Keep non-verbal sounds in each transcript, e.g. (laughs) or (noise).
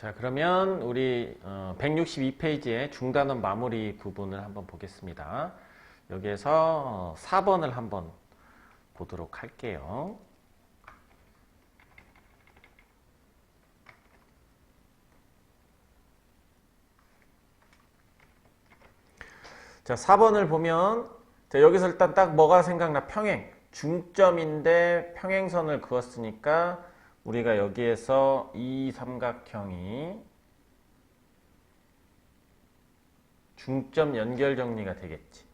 자, 그러면 우리 162페이지의 중단원 마무리 부분을 한번 보겠습니다. 여기에서 4번을 한번 보도록 할게요. 자, 4번을 보면 자, 여기서 일단 딱 뭐가 생각나? 평행. 중점인데 평행선을 그었으니까 우리가 여기에서 이 삼각형이 중점 연결 정리가 되겠지.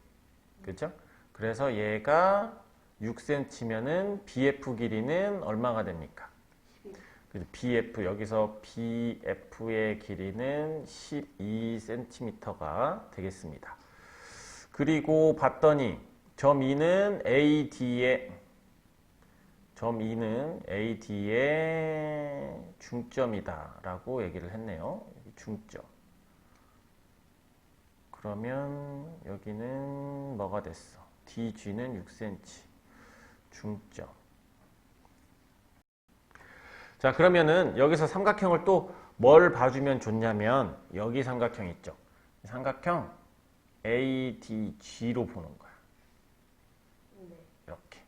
그죠? 그래서 얘가 6cm면은 BF 길이는 얼마가 됩니까? BF 여기서 BF의 길이는 12cm가 되겠습니다. 그리고 봤더니 점 2는 AD의 점 2는 AD의 중점이다 라고 얘기를 했네요. 중점. 그러면 여기는 뭐가 됐어? DG는 6cm. 중점. 자, 그러면은 여기서 삼각형을 또 뭘 봐주면 좋냐면 여기 삼각형 있죠. 이 삼각형 ADG로 보는 거야. 이렇게.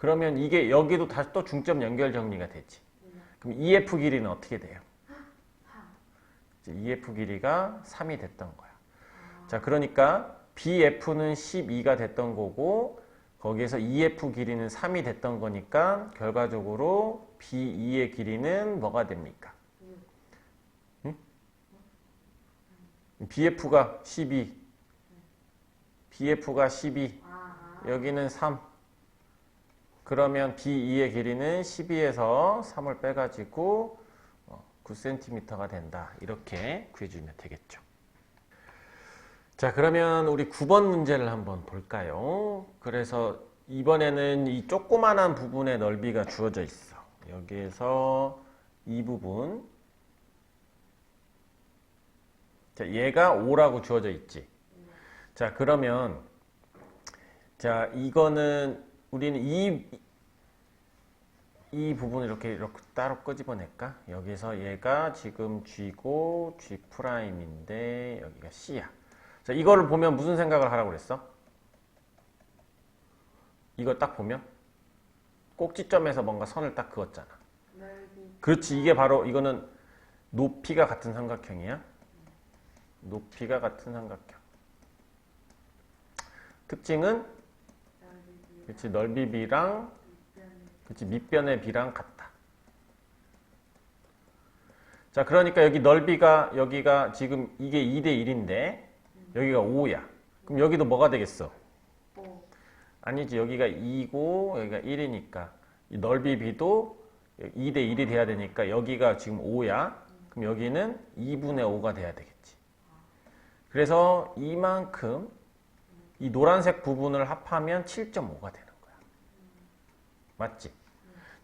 그러면 이게 여기도 다시 또 중점 연결 정리가 되지. 그럼 EF 길이는 어떻게 돼요? EF 길이가 3이 됐던 거야. 자, 그러니까 BF는 12가 됐던 거고 거기에서 EF 길이는 3이 됐던 거니까 결과적으로 BE의 길이는 뭐가 됩니까? 응? BF가 12, BF가 12, 여기는 3. 그러면 BE의 길이는 12에서 3을 빼가지고 9cm가 된다. 이렇게 구해주면 되겠죠. 자, 그러면 우리 9번 문제를 한번 볼까요? 그래서 이번에는 이 조그만한 부분의 넓이가 주어져 있어. 여기에서 이 부분. 자, 얘가 5라고 주어져 있지. 자, 그러면 자, 이거는 우리는 이, 이 부분을 이렇게, 이렇게 따로 끄집어낼까? 여기서 얘가 지금 G고 G 프라임인데 여기가 C야. 자, 이거를 보면 무슨 생각을 하라고 그랬어? 이거 딱 보면 꼭지점에서 뭔가 선을 딱 그었잖아. 그렇지. 이게 바로 이거는 높이가 같은 삼각형이야. 높이가 같은 삼각형. 특징은 그렇지 넓이 비랑 그렇지 밑변의 비랑 같다. 자, 그러니까 여기 넓이가 여기가 지금 이게 2대 1인데 여기가 5야. 그럼 여기도 뭐가 되겠어? 아니지. 여기가 2고 여기가 1이니까 이 넓이 비도 2대 1이 돼야 되니까 여기가 지금 5야. 그럼 여기는 2분의 5가 돼야 되겠지. 그래서 이만큼 이 노란색 부분을 합하면 7.5가 되는 거야. 맞지?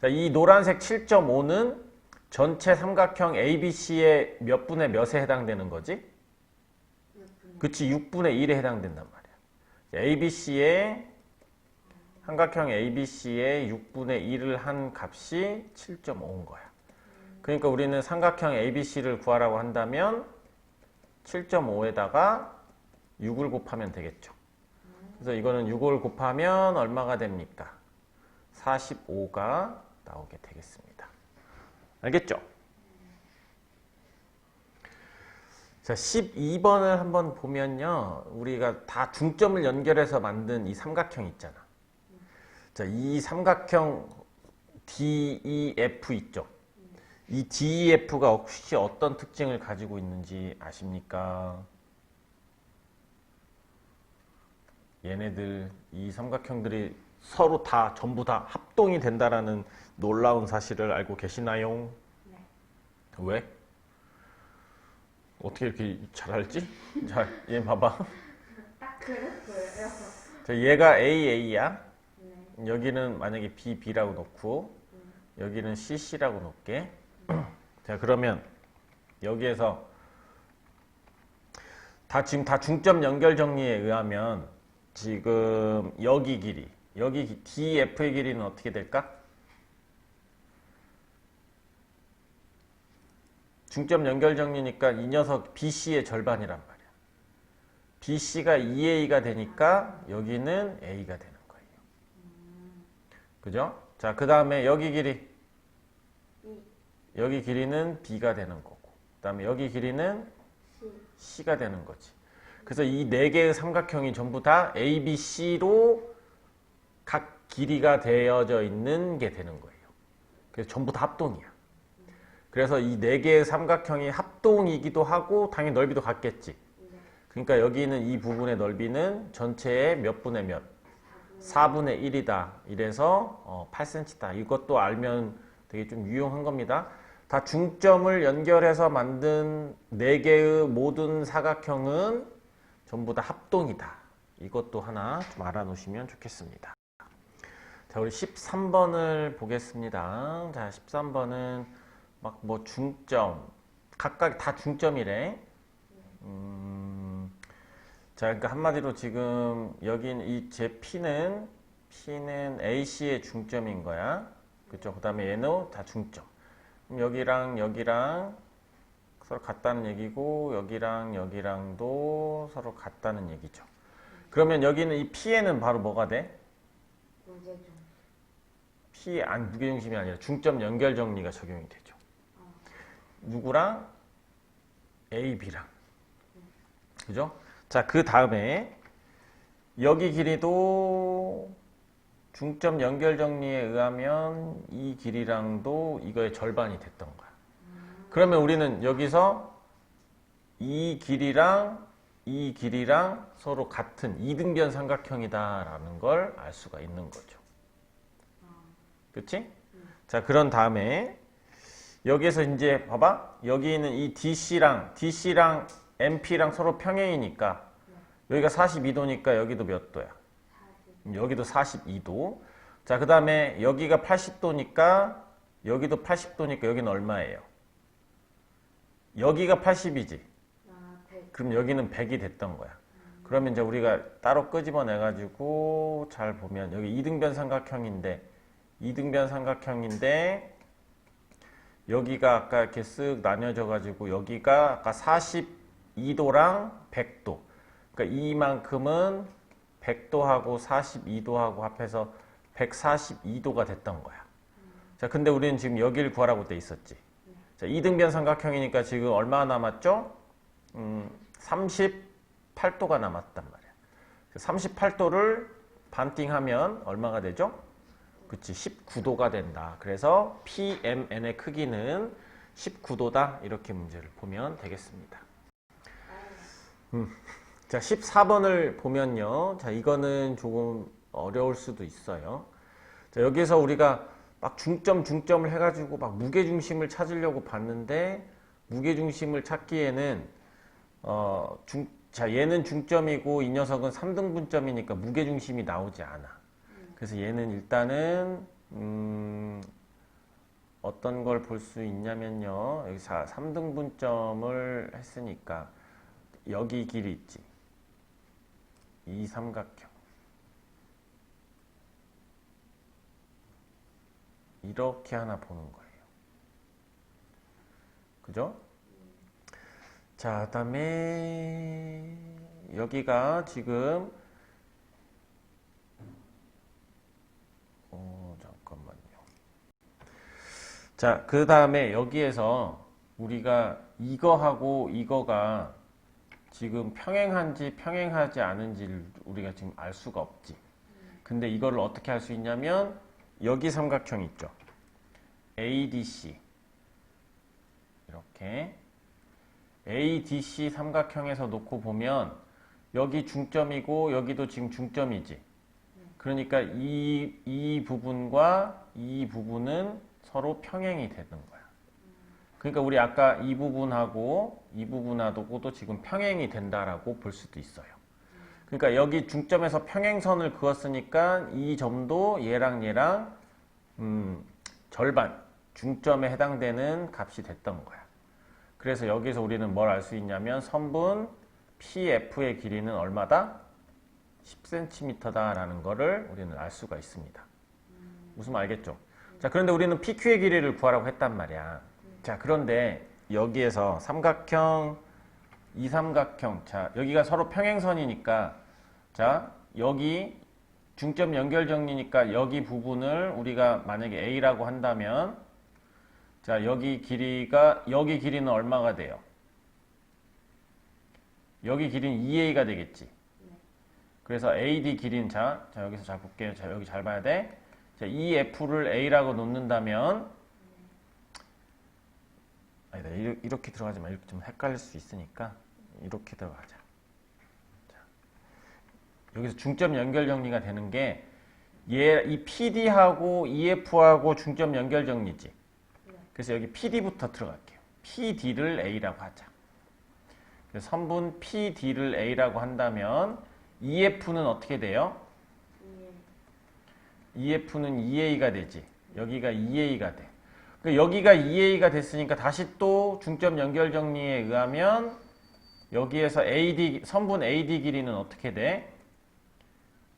자, 이 노란색 7.5는 전체 삼각형 ABC의 몇 분의 몇에 해당되는 거지? 그치, 6분의 1에 해당된단 말이야. ABC의 삼각형 ABC의 6분의 1을 한 값이 7.5인 거야. 그러니까 우리는 삼각형 ABC를 구하라고 한다면 7.5에다가 6을 곱하면 되겠죠. 그래서 이거는 6을 곱하면 얼마가 됩니까? 45가 나오게 되겠습니다. 알겠죠? 자, 12번을 한번 보면요. 우리가 다 중점을 연결해서 만든 이 삼각형 있잖아. 자, 이 삼각형 DEF 있죠? 이 DEF가 혹시 어떤 특징을 가지고 있는지 아십니까? 얘네들 이 삼각형들이 서로 다 전부 다 합동이 된다라는 놀라운 사실을 알고 계시나요? 네. 왜? 어떻게 이렇게 잘 알지? 자, 얘 봐봐. 딱 그래 보여요. 자, 얘가 AA야. 네. 여기는 만약에 B, B라고 놓고 여기는 C, C라고 놓을게. (clears throat) 자, 그러면 여기에서 다 지금 다 중점 연결 정리에 의하면 지금 여기 길이, 여기 기- DF의 길이는 어떻게 될까? 중점 연결 정리니까 이 녀석 BC의 절반이란 말이야. BC가 2A가 되니까 여기는 A가 되는 거예요. 그죠? 자, 그 다음에 여기 길이. 여기 길이는 B가 되는 거고. 그 다음에 여기 길이는 C. C가 되는 거지. 그래서 이 네 개의 삼각형이 전부 다 A, B, C로 각 길이가 되어져 있는 게 되는 거예요. 그래서 전부 다 합동이야. 그래서 이 네 개의 삼각형이 합동이기도 하고 당연히 넓이도 같겠지. 그러니까 여기 있는 이 부분의 넓이는 전체의 몇 분의 몇? 4분의 1이다. 이래서 어, 8cm다. 이것도 알면 되게 좀 유용한 겁니다. 다 중점을 연결해서 만든 네 개의 모든 사각형은 전부 다 합동이다. 이것도 하나 좀 알아놓으시면 좋겠습니다. 자, 우리 13번을 보겠습니다. 자, 13번은 막 뭐 중점, 각각 다 중점이래. 음, 자, 그러니까 한마디로 지금 여긴 이제 P는 P는 AC의 중점인 거야. 그죠? 그 다음에 얘는 다 중점. 그럼 여기랑 여기랑 서로 같다는 얘기고 여기랑 여기랑도 서로 같다는 얘기죠. 그러면 여기는 이 P에는 바로 뭐가 돼? P 안 무게중심이 아니라 중점 연결 정리가 적용이 되죠. 누구랑 A, B랑 그죠? 자, 그 다음에 여기 길이도 중점 연결 정리에 의하면 이 길이랑도 이거의 절반이 됐던 거야. 그러면 우리는 여기서 이 길이랑 이 길이랑 서로 같은 이등변 삼각형이다라는 걸 알 수가 있는 거죠. 그치? 자, 그런 다음에 여기에서 이제 봐봐. 여기 있는 이 DC랑 DC랑 MP랑 서로 평행이니까 여기가 42도니까 여기도 몇 도야? 여기도 42도. 자, 그 다음에 여기가 80도니까 여기도 80도니까 여기는 얼마예요? 여기가 80이지. 아, 100. 그럼 여기는 100이 됐던 거야. 그러면 이제 우리가 따로 끄집어내 가지고 잘 보면 여기 이등변 삼각형인데 이등변 삼각형인데 여기가 아까 이렇게 쓱 나뉘어져 가지고 여기가 아까 42도랑 100도. 그러니까 이만큼은 100도하고 42도하고 합해서 142도가 됐던 거야. 자, 근데 우리는 지금 여기를 구하라고 돼 있었지. 자, 이등변 삼각형이니까 지금 얼마 남았죠? 음, 38도가 남았단 말이야. 38도를 반띵하면 얼마가 되죠? 그치, 19도가 된다. 그래서 PMN의 크기는 19도다. 이렇게 문제를 보면 되겠습니다. 음. 자, 14번을 보면요. 자, 이거는 조금 어려울 수도 있어요. 자, 여기서 우리가 막 중점, 중점을 해가지고 막 무게중심을 찾으려고 봤는데, 무게중심을 찾기에는, 어, 중, 자, 얘는 중점이고 이 녀석은 3등분점이니까 무게중심이 나오지 않아. 그래서 얘는 일단은, 음, 어떤 걸 볼 수 있냐면요. 여기 3등분점을 했으니까, 여기 길이 있지. 이 삼각형. 이렇게 하나 보는 거예요. 그죠? 자, 그 다음에 여기가 지금 어, 잠깐만요. 자, 그 다음에 여기에서 우리가 이거하고 이거가 지금 평행한지 평행하지 않은지를 우리가 지금 알 수가 없지. 근데 이거를 어떻게 할 수 있냐면 여기 삼각형 있죠. ADC 이렇게 ADC 삼각형에서 놓고 보면 여기 중점이고 여기도 지금 중점이지. 그러니까 이, 이 부분과 이 부분은 서로 평행이 되는 거야. 그러니까 우리 아까 이 부분하고 이 부분하고도 지금 평행이 된다라고 볼 수도 있어요. 그러니까 여기 중점에서 평행선을 그었으니까 이 점도 얘랑 얘랑 음, 절반 중점에 해당되는 값이 됐던 거야. 그래서 여기서 우리는 뭘 알 수 있냐면 선분 PF의 길이는 얼마다? 10cm다라는 거를 우리는 알 수가 있습니다. 무슨 말 알겠죠? 자, 그런데 우리는 PQ의 길이를 구하라고 했단 말이야. 자, 그런데 여기에서 삼각형, 이 삼각형. 자, 여기가 서로 평행선이니까 자, 여기 중점 연결 정리니까 여기 부분을 우리가 만약에 A라고 한다면 자, 여기 길이가 여기 길이는 얼마가 돼요? 여기 길이는 2A가 되겠지. 그래서 AD 길이는 자, 자 여기서 잘 볼게요. 자, 여기 잘 봐야 돼. 자, 이 F를 A라고 놓는다면 아니다. 이렇게, 들어가지 마. 이렇게 좀 헷갈릴 수 있으니까 이렇게 들어가자. 자, 여기서 중점 연결 정리가 되는 게 얘, 이 PD하고 EF하고 중점 연결 정리지. 그래서 여기 PD부터 들어갈게요. PD를 A라고 하자. 그래서 선분 PD를 A라고 한다면 EF는 어떻게 돼요? EF는 2A가 되지. 여기가 2A가 돼. 그러니까 여기가 2A가 됐으니까 다시 또 중점 연결 정리에 의하면 여기에서 AD 선분 AD 길이는 어떻게 돼?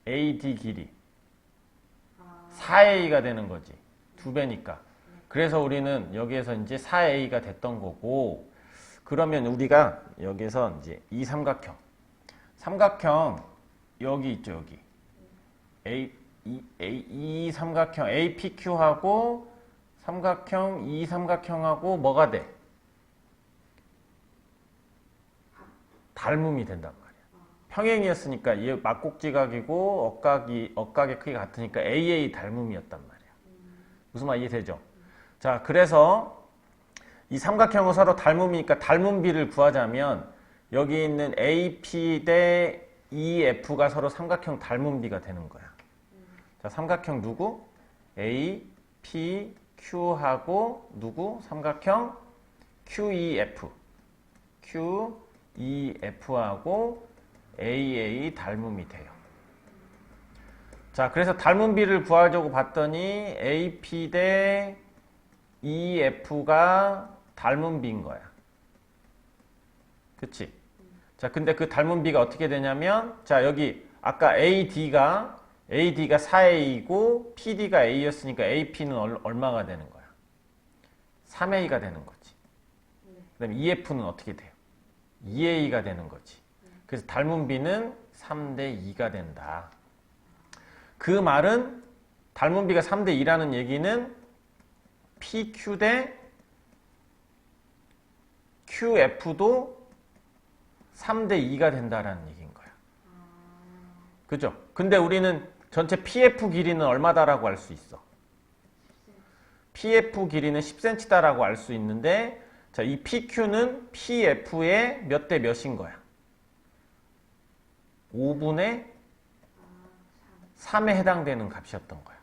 AD 길이 4A가 되는 거지. 두 배니까. 그래서 우리는 여기에서 이제 4A가 됐던 거고 그러면 우리가 여기서 이제 이 삼각형 삼각형 여기 있죠 여기 A 이, A, 이 삼각형 APQ하고 삼각형 이 삼각형하고 뭐가 돼? 닮음이 된단 말이야. 평행이었으니까 이 막곡지각이고 억각이 억각의 크기가 같으니까 AA 닮음이었단 말이야. 무슨 말 이해되죠? 자, 그래서 이 삼각형은 서로 닮음이니까 닮음비를 구하자면 여기 있는 AP 대 EF가 서로 삼각형 닮음비가 되는 거야. 자, 삼각형 누구? A, P, Q하고 누구? 삼각형 QEF. QEF하고 AA 닮음이 돼요. 자, 그래서 닮음비를 구하자고 봤더니 AP 대 EF가 닮음비인 거야. 그치? 자, 근데 그 닮음비가 어떻게 되냐면, 자, 여기 아까 AD가, AD가 4A이고, PD가 A였으니까 AP는 얼, 얼마가 되는 거야? 3A가 되는 거지. 그 다음에 EF는 어떻게 돼요? 2A가 되는 거지. 그래서 닮음비는 3대 2가 된다. 그 말은 닮음비가 3대 2라는 얘기는 PQ 대 QF도 3대 2가 된다라는 얘기인 거야. 그죠? 근데 우리는 전체 PF 길이는 얼마다라고 알 수 있어? PF 길이는 10cm다라고 알 수 있는데 자, 이 PQ는 PF의 몇 대 몇인 거야? 5분의 3에 해당되는 값이었던 거야.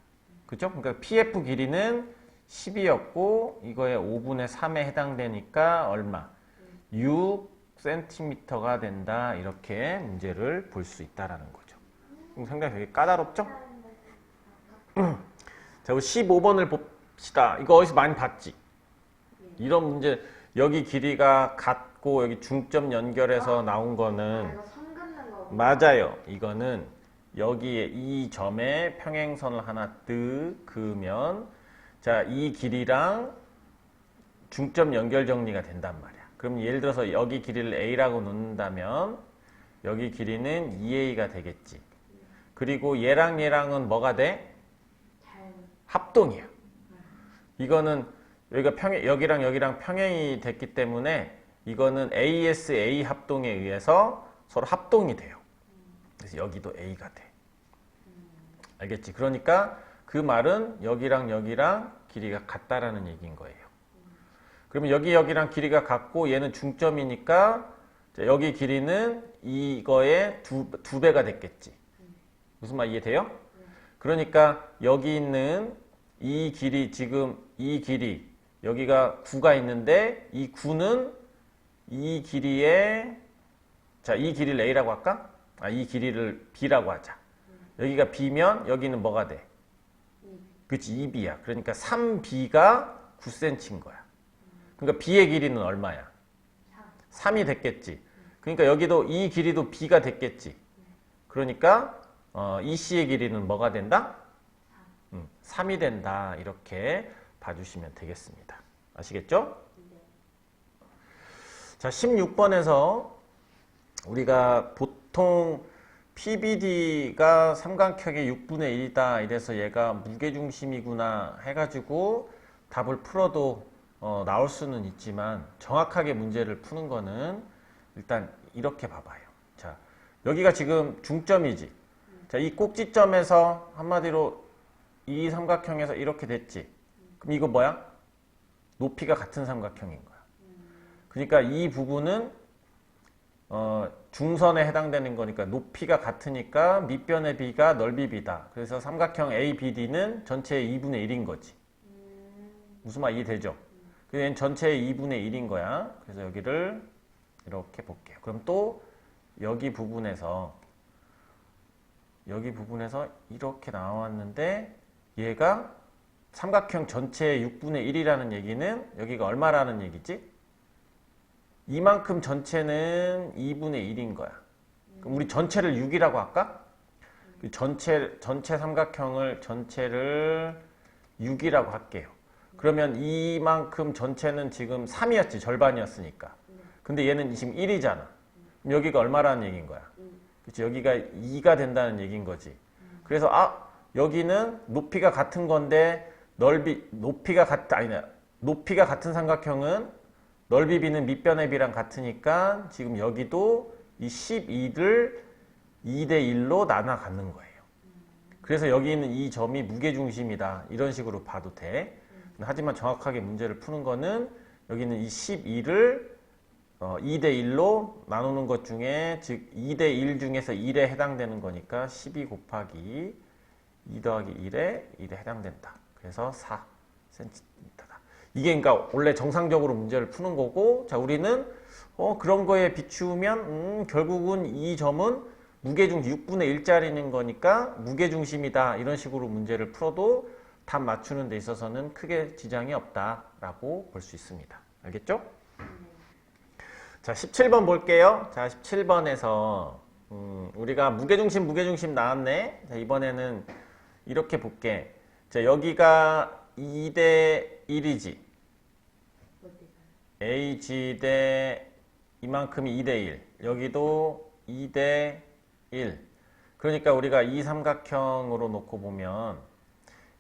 그죠? 그러니까 PF 길이는 10이었고 이거에 5분의 3에 해당되니까 얼마? 6cm가 된다. 이렇게 문제를 볼 수 있다라는 거죠. 상당히 되게 까다롭죠? (clears throat) 자, 우리 15번을 봅시다. 이거 어디서 많이 봤지? 이런 문제 여기 길이가 같고 여기 중점 연결해서 나온 거는 거. 맞아요. 이거는 여기에 이 점에 평행선을 하나 뜨 그으면 자, 이 길이랑 중점 연결 정리가 된단 말이야. 그럼 예를 들어서 여기 길이를 A라고 놓는다면 여기 길이는 2A가 되겠지. 그리고 얘랑 얘랑은 뭐가 돼? 잘. 합동이야. 이거는 여기가 평행, 여기랑 여기랑 평행이 됐기 때문에 이거는 ASA 합동에 의해서 서로 합동이 돼요. 그래서 여기도 A가 돼. 알겠지? 그러니까 그 말은 여기랑 여기랑 길이가 같다라는 얘기인 거예요. 그러면 여기 여기랑 길이가 같고 얘는 중점이니까 자, 여기 길이는 이거의 두, 두 배가 됐겠지. 무슨 말 이해돼요? 그러니까 여기 있는 이 길이 지금 이 길이 여기가 9가 있는데 이 9는 이 길이의 자, 이 길이를 A라고 할까? 아, 이 길이를 B라고 하자. 여기가 B면 여기는 뭐가 돼? 그치, 2B야. 그러니까 3B가 9cm인 거야. 그러니까 B의 길이는 얼마야? 3이 됐겠지. 그러니까 여기도 이 길이도 B가 됐겠지. 그러니까 어, 이 C의 길이는 뭐가 된다? 음, 3이 된다. 이렇게 봐주시면 되겠습니다. 아시겠죠? 자, 16번에서 우리가 보통 PBD가 삼각형의 6분의 1이다 이래서 얘가 무게중심이구나 해가지고 답을 풀어도 어, 나올 수는 있지만 정확하게 문제를 푸는 거는 일단 이렇게 봐봐요. 자, 여기가 지금 중점이지. 자, 이 꼭지점에서 한마디로 이 삼각형에서 이렇게 됐지. 그럼 이거 뭐야? 높이가 같은 삼각형인 거야. 그러니까 이 부분은 어, 중선에 해당되는 거니까 높이가 같으니까 밑변의 비가 넓이 비다. 그래서 삼각형 ABD는 전체의 2분의 1인 거지. 무슨 말 이해되죠? 얘는 전체의 2분의 1인 거야. 그래서 여기를 이렇게 볼게요. 그럼 또 여기 부분에서 여기 부분에서 이렇게 나왔는데 얘가 삼각형 전체의 6분의 1이라는 얘기는 여기가 얼마라는 얘기지? 이만큼 전체는 2분의 1인 거야. 그럼 우리 전체를 6이라고 할까? 그 전체 전체 삼각형을 전체를 6이라고 할게요. 그러면 이만큼 전체는 지금 3이었지 절반이었으니까. 근데 얘는 지금 1이잖아. 그럼 여기가 얼마라는 얘기인 거야? 그치 여기가 2가 된다는 얘기인 거지. 그래서 아 여기는 높이가 같은 건데 넓이 높이가 같 아니냐 높이가 같은 삼각형은 넓이 비는 밑변의 비랑 같으니까 지금 여기도 이 12를 2대 1로 나눠 갖는 거예요. 그래서 여기 있는 이 점이 무게중심이다. 이런 식으로 봐도 돼. 하지만 정확하게 문제를 푸는 거는 여기 있는 이 12를 어, 2대 1로 나누는 것 중에 즉 2대 1 중에서 1에 해당되는 거니까 12 곱하기 2 더하기 1에 1에 해당된다. 그래서 4cm다. 이게 그러니까 원래 정상적으로 문제를 푸는 거고 자 우리는 어, 그런 거에 비추면 음, 결국은 이 점은 무게중 6분의 1짜리는 거니까 무게중심이다. 이런 식으로 문제를 풀어도 답 맞추는 데 있어서는 크게 지장이 없다라고 볼 수 있습니다. 알겠죠? 자, 17번 볼게요. 자, 17번에서 음, 우리가 무게중심, 무게중심 나왔네. 자, 이번에는 이렇게 볼게. 자, 여기가 2대 1이지. AG 대 이만큼이 2대 1. 여기도 2대 1. 그러니까 우리가 이 삼각형으로 놓고 보면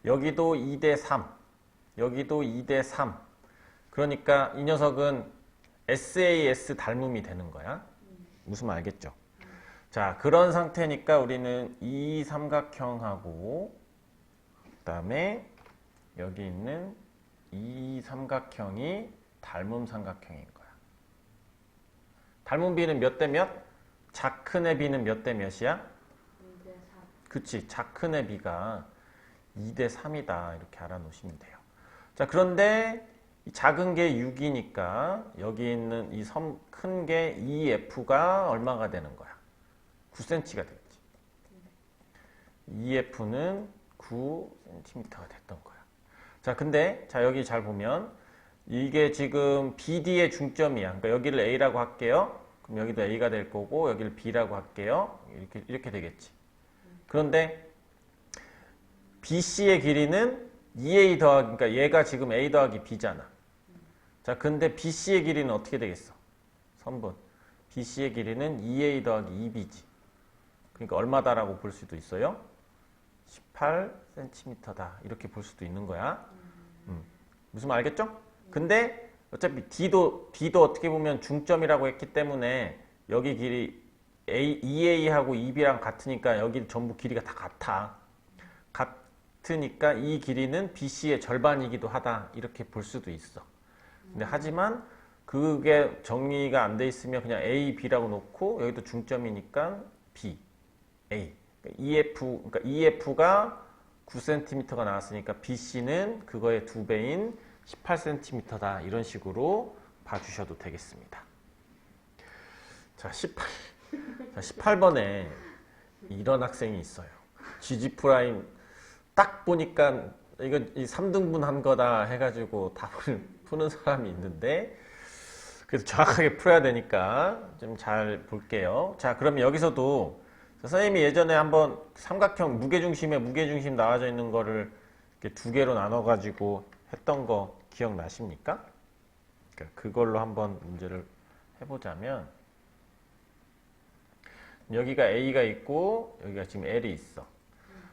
여기도 2대 3. 여기도 2대 3. 그러니까 이 녀석은 SAS 닮음이 되는 거야. 무슨 말 알겠죠? 자, 그런 상태니까 우리는 이 삼각형하고 그다음에 여기 있는 이 삼각형이 닮음 삼각형인 거야. 닮은 비는 몇 대 몇? 작은의 비는 몇 대 몇이야? 2대 3. 그치. 작은의 비가 2대 3이다. 이렇게 알아놓으시면 돼요. 자, 그런데 이 작은 게 6이니까 여기 있는 이 섬 큰 게 2F가 얼마가 되는 거야? 9cm가 되겠지. 2F는 9cm가 됐던 거야. 자, 근데 자 여기 잘 보면 이게 지금 BD의 중점이야. 그러니까 여기를 A라고 할게요. 그럼 여기도 A가 될 거고 여기를 B라고 할게요. 이렇게 이렇게 되겠지. 그런데 BC의 길이는 2A 더하기 그러니까 얘가 지금 A 더하기 B잖아. 자, 근데 BC의 길이는 어떻게 되겠어? 선분. BC의 길이는 2A 더하기 2B지. 그러니까 얼마다라고 볼 수도 있어요? 18cm다. 이렇게 볼 수도 있는 거야. 음. 무슨 말 알겠죠? 근데 어차피 D도 D도 어떻게 보면 중점이라고 했기 때문에 여기 길이 A, 2A하고 2B랑 같으니까 여기 전부 길이가 다 같아. 같으니까 이 길이는 BC의 절반이기도 하다. 이렇게 볼 수도 있어. 근데 하지만 그게 정리가 안 돼 있으면 그냥 A, B라고 놓고 여기도 중점이니까 B, A. EF, 그러니까 EF가 9cm가 나왔으니까 BC는 그거의 두 배인 18cm다. 이런 식으로 봐주셔도 되겠습니다. 자, 18, 자, 18번에 이런 학생이 있어요. GG 프라임 딱 보니까 이거 이 3등분 한 거다 해가지고 답을 푸는 사람이 있는데 그래서 정확하게 풀어야 되니까 좀 잘 볼게요. 자, 그러면 여기서도 선생님이 예전에 한번 삼각형 무게중심에 무게중심 나와져 있는 거를 이렇게 두 개로 나눠가지고 했던 거 기억나십니까? 그러니까 그걸로 한번 문제를 해보자면 여기가 A가 있고 여기가 지금 L이 있어.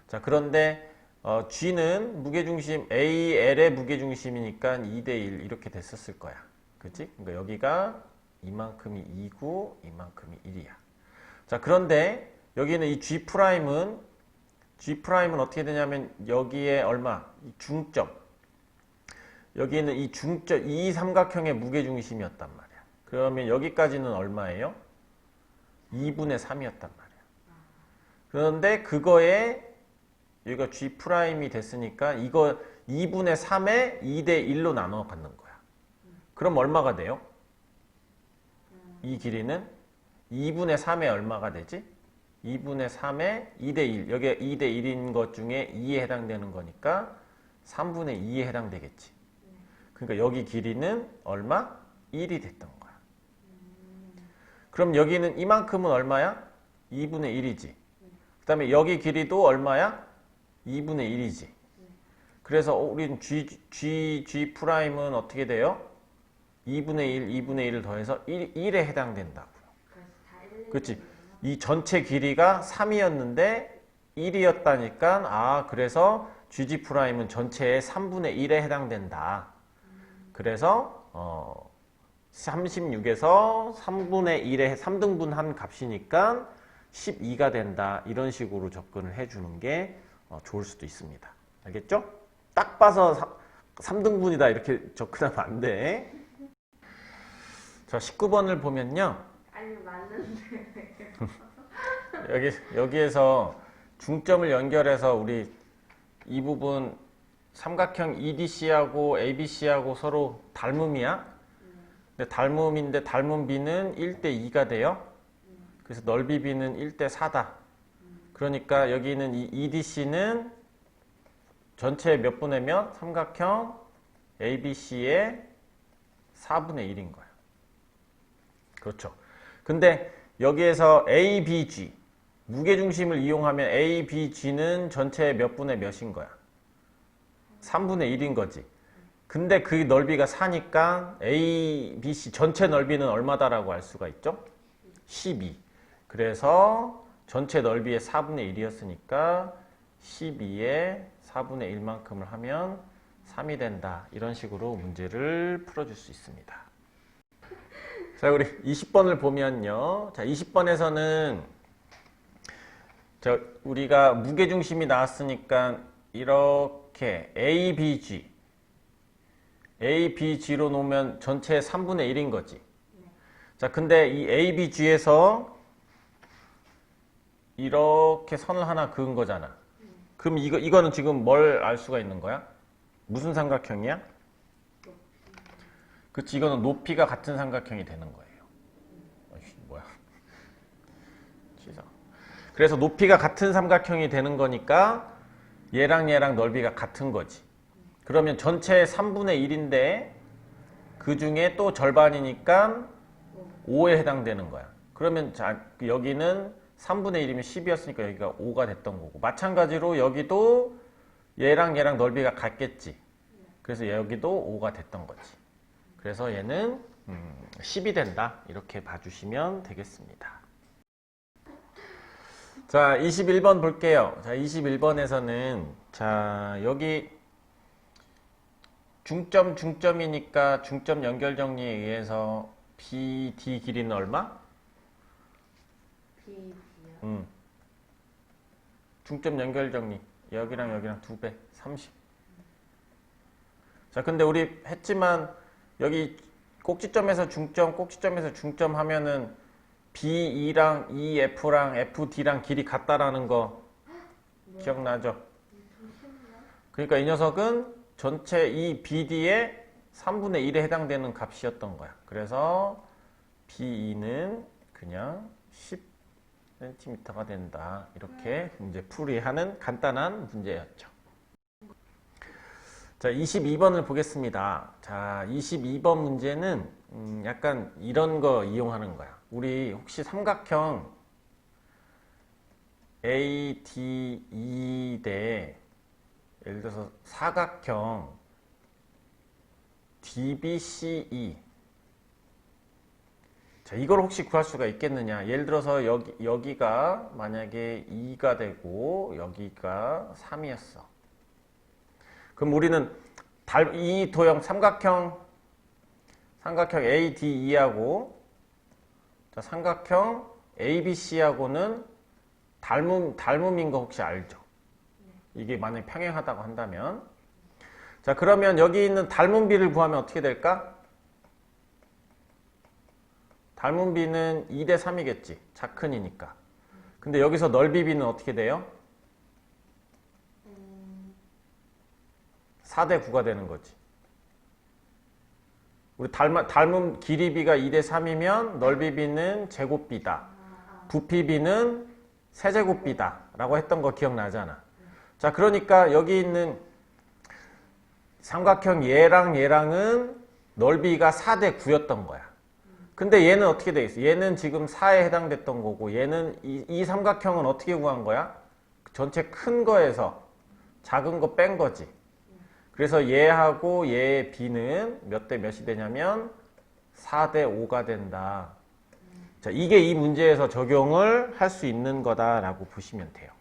자 그런데 어, G는 무게중심 A, L의 무게중심이니까 2대 1 이렇게 됐었을 거야. 그치? 그러니까 여기가 이만큼이 2고 이만큼이 1이야. 자 그런데 여기는 이 G 프라임은 G 프라임은 어떻게 되냐면 여기에 얼마? 이 중점. 여기는 이 중점 이 삼각형의 무게중심이었단 말이야. 그러면 여기까지는 얼마예요? 2분의 3이었단 말이야. 그런데 그거에 여기가 G 프라임이 됐으니까 이거 2분의 3에 2대 1로 나눠 갖는 거야. 그럼 얼마가 돼요? 이 길이는 2분의 3에 얼마가 되지? 2분의 3에 2대 1. 여기 2대 1인 것 중에 2에 해당되는 거니까 3분의 2에 해당되겠지. 그러니까 여기 길이는 얼마? 1이 됐던 거야. 그럼 여기는 이만큼은 얼마야? 2분의 1이지. 그 다음에 여기 길이도 얼마야? 2분의 1이지. 그래서 우린 G, G, G 프라임은 어떻게 돼요? 2분의 1, 2분의 1을 더해서 1, 1에 해당된다고요. 그래서 다 1, 그렇지. 이 전체 길이가 3이었는데 1이었다니까 아 그래서 GG 프라임은 전체의 3분의 1에 해당된다. 그래서 어 36에서 3분의 1에 3등분 한 값이니까 12가 된다. 이런 식으로 접근을 해주는 게 어, 좋을 수도 있습니다. 알겠죠? 딱 봐서 3 등분이다 이렇게 (laughs) 접근하면 안 돼. 자 19번을 보면요. 아니 맞는데 여기 여기에서 중점을 연결해서 우리 이 부분 삼각형 EDC하고 ABC하고 서로 닮음이야. 근데 닮음인데 닮은 B는 1대 2가 돼요. 그래서 넓이 B는 1대 4다. 그러니까 여기는 이 EDC는 전체 몇 분의 몇? 삼각형 ABC의 4분의 1인 거야. 그렇죠. 근데 여기에서 ABG 무게중심을 이용하면 ABG는 전체의 몇 분의 몇인 거야? 3분의 1인 거지. 근데 그 넓이가 4니까 ABC 전체 넓이는 얼마다라고 알 수가 있죠? 12. 그래서 전체 넓이의 4분의 1이었으니까 12의 4분의 1만큼을 하면 3이 된다. 이런 식으로 문제를 풀어줄 수 있습니다. 자, 우리 20번을 보면요. 자, 20번에서는 자, 우리가 무게중심이 나왔으니까 이렇게 ABG ABG로 놓으면 전체 3분의 1인 거지. 자, 근데 이 ABG에서 이렇게 선을 하나 그은 거잖아. 그럼 이거 이거는 지금 뭘 알 수가 있는 거야? 무슨 삼각형이야? 그치 이거는 높이가 같은 삼각형이 되는 거예요. 어이씨, 뭐야? (laughs) 시작. 그래서 높이가 같은 삼각형이 되는 거니까 얘랑 얘랑 넓이가 같은 거지. 그러면 전체 3분의 1인데 그 중에 또 절반이니까 5에 해당되는 거야. 그러면 자, 여기는 3분의 1이면 10이었으니까 여기가 5가 됐던 거고. 마찬가지로 여기도 얘랑 얘랑 넓이가 같겠지. 그래서 여기도 5가 됐던 거지. 그래서 얘는 음, 10이 된다. 이렇게 봐주시면 되겠습니다. 자, 21번 볼게요. 자, 21번에서는 자, 여기 중점 중점이니까 중점 연결 정리에 의해서 BD 길이는 얼마? B요 음. 중점 연결 정리. 여기랑 여기랑 두 배, 30. 자, 근데 우리 했지만 여기 꼭지점에서 중점, 꼭지점에서 중점 하면은 B2랑 EF랑 FD랑 길이 같다라는 거 기억나죠? 그러니까 이 녀석은 전체 이 BD의 3분의 1에 해당되는 값이었던 거야. 그래서 B2는 그냥 10cm가 된다. 이렇게 문제 풀이하는 간단한 문제였죠. 자, 22번을 보겠습니다. 자, 22번 문제는 음, 약간 이런 거 이용하는 거야. 우리 혹시 삼각형 ADE 대 예를 들어서 사각형 DBCE 자, 이걸 혹시 구할 수가 있겠느냐? 예를 들어서 여기, 여기가 만약에 2가 되고 여기가 3이었어. 그럼 우리는 달, 이 도형 삼각형, 삼각형 ADE하고 자, 삼각형 ABC하고는 닮음, 닮음인 거 혹시 알죠? 이게 만약에 평행하다고 한다면. 자, 그러면 여기 있는 닮은 비를 구하면 어떻게 될까? 닮은 비는 2대 3이겠지. 작큰이니까. 근데 여기서 넓이 비는 어떻게 돼요? 4대 9가 되는 거지. 우리 닮아, 닮은 길이 비가 2대 3이면 넓이 비는 제곱 비다. 부피 비는 세제곱 비다. 라고 했던 거 기억나잖아. 자, 그러니까 여기 있는 삼각형 얘랑 얘랑은 넓이가 4대 9였던 거야. 근데 얘는 어떻게 돼 있어? 얘는 지금 4에 해당됐던 거고 얘는 이, 이 삼각형은 어떻게 구한 거야? 전체 큰 거에서 작은 거 뺀 거지. 그래서 얘하고 얘의 b는 몇 대 몇이 되냐면 4대 5가 된다. 자, 이게 이 문제에서 적용을 할 수 있는 거다라고 보시면 돼요.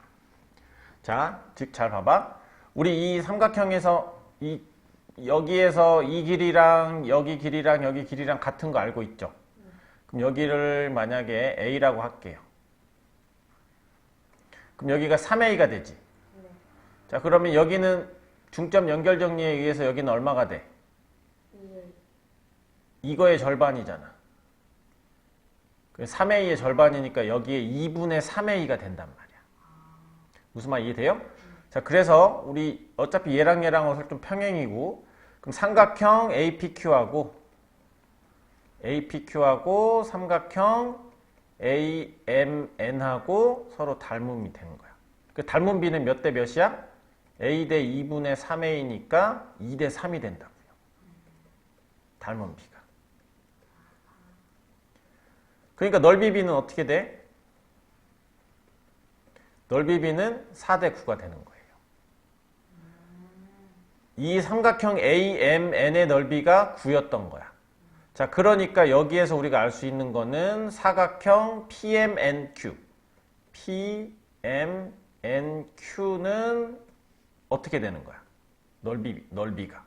자, 즉 잘 봐봐. 우리 이 삼각형에서 이 여기에서 이 길이랑 여기 길이랑 여기 길이랑 같은 거 알고 있죠? 그럼 여기를 만약에 A라고 할게요. 그럼 여기가 3A가 되지. 자, 그러면 여기는 중점 연결 정리에 의해서 여기는 얼마가 돼? 이거의 절반이잖아. 3A의 절반이니까 여기에 2분의 3A가 된단 말이야. 무슨 말 이해돼요? 자, 그래서 우리 어차피 얘랑 얘랑은 좀 평행이고 그럼 삼각형 APQ하고 APQ하고 삼각형 AMN하고 서로 닮음이 되는 거야. 그 닮은 비는 몇 대 몇이야? A 대 2분의 3A니까 2 대 3이 된다고요. 닮은 비가. 그러니까 넓이 비는 어떻게 돼? 넓이 비는 4 대 9가 되는 거예요. 이 삼각형 AMN의 넓이가 9였던 거야. 자, 그러니까 여기에서 우리가 알 수 있는 거는 사각형 PMNQ. PMNQ는 어떻게 되는 거야? 넓이, 넓이가.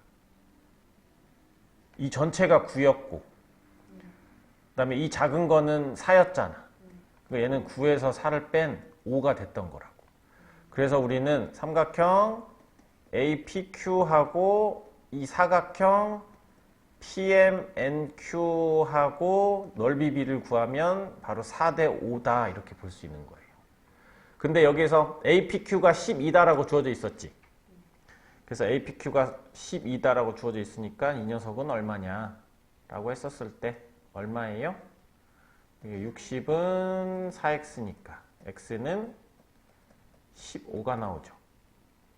이 전체가 9였고, 그 다음에 이 작은 거는 4였잖아. 그러니까 얘는 9에서 4를 뺀 5가 됐던 거라고. 그래서 우리는 삼각형 APQ하고 이 사각형 PMNQ하고 넓이 비를 구하면 바로 4대 5다 이렇게 볼 수 있는 거예요. 근데 여기서 APQ가 12다라고 주어져 있었지. 그래서 APQ가 12다라고 주어져 있으니까 이 녀석은 얼마냐 라고 했었을 때 얼마예요? 이게 60은 4x니까 x는 15가 나오죠.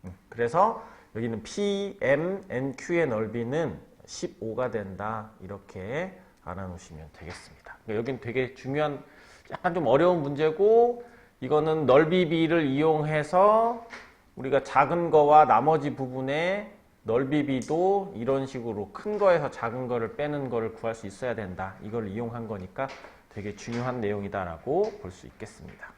음, 그래서 여기는 PMNQ의 넓이는 15가 된다. 이렇게 알아놓으시면 되겠습니다. 그러니까 여기는 되게 중요한, 약간 좀 어려운 문제고, 이거는 넓이 비를 이용해서 우리가 작은 거와 나머지 부분의 넓이 비도 이런 식으로 큰 거에서 작은 거를 빼는 거를 구할 수 있어야 된다. 이걸 이용한 거니까 되게 중요한 내용이다라고 볼 수 있겠습니다.